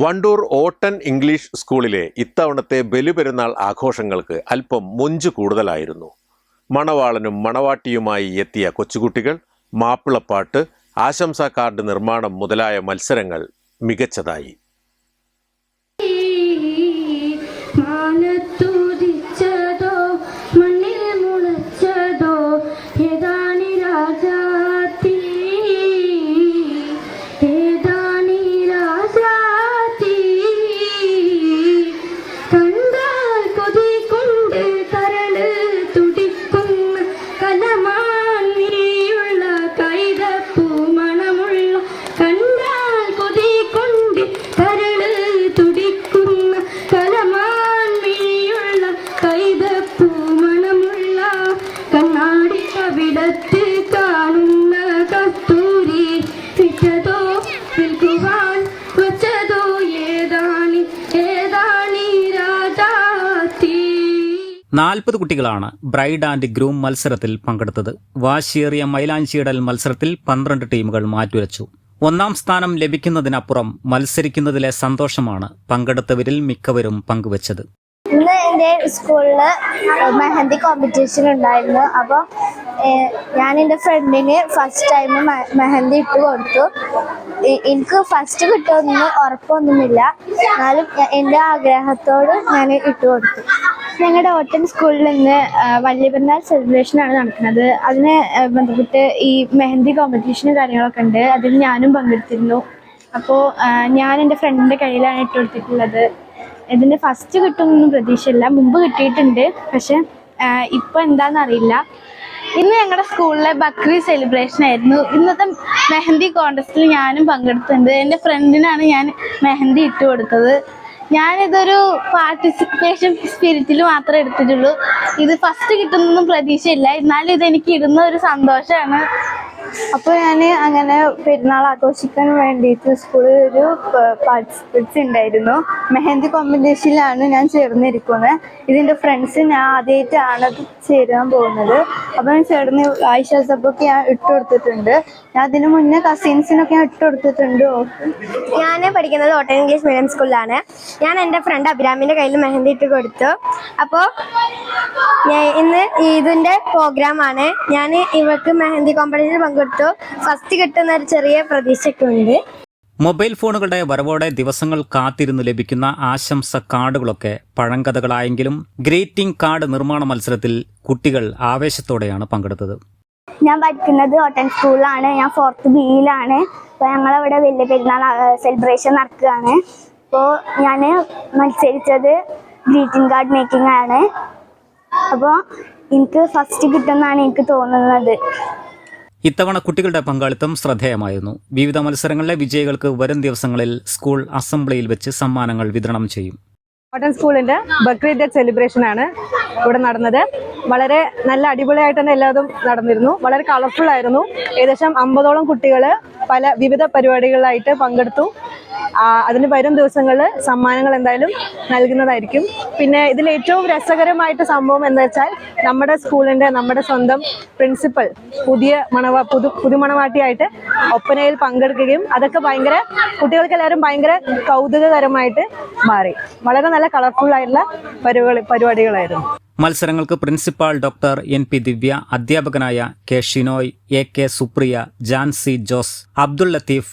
വണ്ടൂർ ഓട്ടൻ ഇംഗ്ലീഷ് സ്കൂളിലെ ഇത്തവണത്തെ ബലിപെരുന്നാൾ ആഘോഷങ്ങൾക്ക് അല്പം മൊഞ്ച് കൂടുതലായിരുന്നു. മണവാളനും മണവാട്ടിയുമായി എത്തിയ കൊച്ചുകുട്ടികൾ മാപ്പിളപ്പാട്ട് ആശംസാ കാർഡ് നിർമ്മാണം മുതലായ മത്സരങ്ങൾ മികച്ചതായി. വിറ്റതോ വിൽക്കുവാൻ വെച്ചതോ? ഏതാണി? ഏതാണി രാജാത്തി നാൽപ്പത് കുട്ടികളാണ് ബ്രൈഡ് ആൻഡ് ഗ്രൂം മത്സരത്തിൽ പങ്കെടുത്തത്. വാശിയേറിയ മൈലാഞ്ചിയിടൽ മത്സരത്തിൽ പന്ത്രണ്ട് ടീമുകൾ മാറ്റുരച്ചു. ഒന്നാം സ്ഥാനം ലഭിക്കുന്നതിനപ്പുറം മത്സരിക്കുന്നതിലെ സന്തോഷമാണ് പങ്കെടുത്തവരിൽ മിക്കവരും പങ്കുവച്ചത്. ഇന്ന് എന്റെ സ്കൂളിൽ മെഹന്തി കോമ്പറ്റീഷൻ ഉണ്ടായിരുന്നു. അപ്പോൾ ഞാൻ എന്റെ ഫ്രണ്ടിന് ഫസ്റ്റ് ടൈം മെഹന്തി ഇട്ട് കൊടുത്തു. എനിക്ക് ഫസ്റ്റ് കിട്ടുമെന്ന് ഉറപ്പൊന്നുമില്ല. എന്നാലും എന്റെ ആഗ്രഹത്തോട് ഞാൻ ഇട്ട് കൊടുത്തു. ഞങ്ങളുടെ ഓട്ടൻ സ്കൂളിൽ നിന്ന് വലിയ പെരുന്നാൾ സെലിബ്രേഷൻ ആണ് നടക്കുന്നത്. അതിന് ബന്ധപ്പെട്ട് ഈ മെഹന്തി കോമ്പറ്റീഷനും കാര്യങ്ങളൊക്കെ ഉണ്ട്. അതിൽ ഞാനും പങ്കെടുത്തിരുന്നു. അപ്പോൾ ഞാൻ എന്റെ ഫ്രണ്ടിന്റെ കയ്യിലാണ് ഇട്ട് കൊടുത്തിട്ടുള്ളത്. ഇതിന് ഫസ്റ്റ് കിട്ടുമെന്നൊന്നും പ്രതീക്ഷയില്ല. മുമ്പ് കിട്ടിയിട്ടുണ്ട്. പക്ഷെ ഇപ്പം എന്താണെന്നറിയില്ല ഇന്ന് ഞങ്ങളുടെ സ്കൂളിലെ ബക്രി സെലിബ്രേഷൻ ആയിരുന്നു. ഇന്നത്തെ മെഹന്തി കോൺടെസ്റ്റിൽ ഞാനും പങ്കെടുത്തിട്ടുണ്ട്. എന്റെ ഫ്രണ്ടിനാണ് ഞാൻ മെഹന്തി ഇട്ട് കൊടുത്തത്. ഞാനിതൊരു പാർട്ടിസിപ്പേഷൻ സ്പിരിറ്റിൽ മാത്രമേ എടുത്തിട്ടുള്ളൂ. ഇത് ഫസ്റ്റ് കിട്ടുന്നൊന്നും പ്രതീക്ഷയില്ല. എന്നാലും ഇതെനിക്ക് ഇടുന്ന ഒരു സന്തോഷമാണ് അപ്പോൾ ഞാൻ അങ്ങനെ പെരുന്നാൾ ആഘോഷിക്കാൻ വേണ്ടിയിട്ട് സ്കൂളിൽ ഒരു പാർട്ടിസിപ്പൻസ് ഉണ്ടായിരുന്നു. മെഹന്തി കോമ്പറ്റീഷനിലാണ് ഞാൻ ചേർന്നിരിക്കുന്നത് ഇതിന്റെ ഫ്രണ്ട്സ് ഞാൻ ആദ്യമായിട്ടാണ് ചേരാൻ പോകുന്നത്. അപ്പോൾ ഞാൻ ചേർന്ന് ആയിഷ സബൊക്കെ ഞാൻ ഇട്ട് കൊടുത്തിട്ടുണ്ട്. ഞാൻ അതിന് മുന്നേ കസിൻസിനൊക്കെ ഞാൻ ഇട്ട് കൊടുത്തിട്ടുണ്ട്. ഞാൻ പഠിക്കുന്നത് ഓട്ടൻ ഇംഗ്ലീഷ് മീഡിയം സ്കൂളിലാണ് ഞാൻ എന്റെ ഫ്രണ്ട് അഭിരാമിന്റെ കയ്യിൽ മെഹന്തി ഇട്ട് കൊടുത്തു. അപ്പോൾ ഇന്ന് ഇതിന്റെ പ്രോഗ്രാമാണ്. ഞാൻ ഇവർക്ക് മെഹന്തി കോമ്പറ്റീഷനിൽ പങ്കെടുത്തു. ഫസ്റ്റ് കിട്ടുന്ന ഒരു ചെറിയ പ്രതീക്ഷയൊക്കെ ഉണ്ട് മൊബൈൽ ഫോണുകളുടെ വരവോടെ ദിവസങ്ങൾ കാത്തിരുന്ന് ലഭിക്കുന്ന ആശംസ കാർഡുകളൊക്കെ പഴങ്കഥകളായെങ്കിലും ഗ്രീറ്റിംഗ് കാർഡ് നിർമ്മാണ മത്സരത്തിൽ കുട്ടികൾ ആവേശത്തോടെയാണ് പങ്കെടുത്തത്. ഞാൻ പഠിക്കുന്നത് ഓട്ടൻ സ്കൂളിലാണ്. ഞാൻ ഫോർത്ത് ബിയിലാണ് അപ്പോൾ ഞങ്ങളവിടെ വലിയ പെരുന്നാൾ സെലിബ്രേഷൻ നടക്കുകയാണ്. അപ്പോൾ ഞാൻ മത്സരിച്ചത് ഗ്രീറ്റിംഗ് കാർഡ് മേക്കിംഗ് ആണ്. അപ്പോൾ എനിക്ക് ഫസ്റ്റ് കിട്ടുമെന്നാണ് എനിക്ക് തോന്നുന്നത്. ഇത്തവണ കുട്ടികളുടെ പങ്കാളിത്തം ശ്രദ്ധേയമായിരുന്നു. വിവിധ മത്സരങ്ങളിലെ വിജയികൾക്ക് വരും ദിവസങ്ങളിൽ സ്കൂൾ അസംബ്ലിയിൽ വെച്ച് സമ്മാനങ്ങൾ വിതരണം ചെയ്യും. കോട്ടൺ സ്കൂളിന്റെ ബക്രീദ് സെലിബ്രേഷൻ ആണ് ഇവിടെ നടന്നത്. വളരെ നല്ല അടിപൊളിയായിട്ട് തന്നെ എല്ലാതും നടന്നിരുന്നു. വളരെ കളർഫുൾ ആയിരുന്നു. ഏകദേശം അമ്പതോളം കുട്ടികൾ പല വിവിധ പരിപാടികളിലായിട്ട് പങ്കെടുത്തു. അതിന് വരും ദിവസങ്ങളിൽ സമ്മാനങ്ങൾ എന്തായാലും നൽകുന്നതായിരിക്കും. പിന്നെ ഇതിൽ ഏറ്റവും രസകരമായിട്ട് സംഭവം എന്താ വെച്ചാൽ നമ്മുടെ സ്കൂളിന്റെ നമ്മുടെ സ്വന്തം പ്രിൻസിപ്പൽ പുതിയ മണവ പുതു പുതുമണവാട്ടിയായിട്ട് ഒപ്പനയിൽ പങ്കെടുക്കുകയും അതൊക്കെ ഭയങ്കര കുട്ടികൾക്ക് എല്ലാവരും ഭയങ്കര കൗതുകകരമായിട്ട് മാറി. വളരെ നല്ല കളർഫുൾ ആയിട്ടുള്ള പരിപാടി പരിപാടികളായിരുന്നു. മത്സരങ്ങൾക്ക് principal doctor N P Divya അധ്യാപകനായ K Shinoy A K Supriya Jancy Jose Abdul Latheef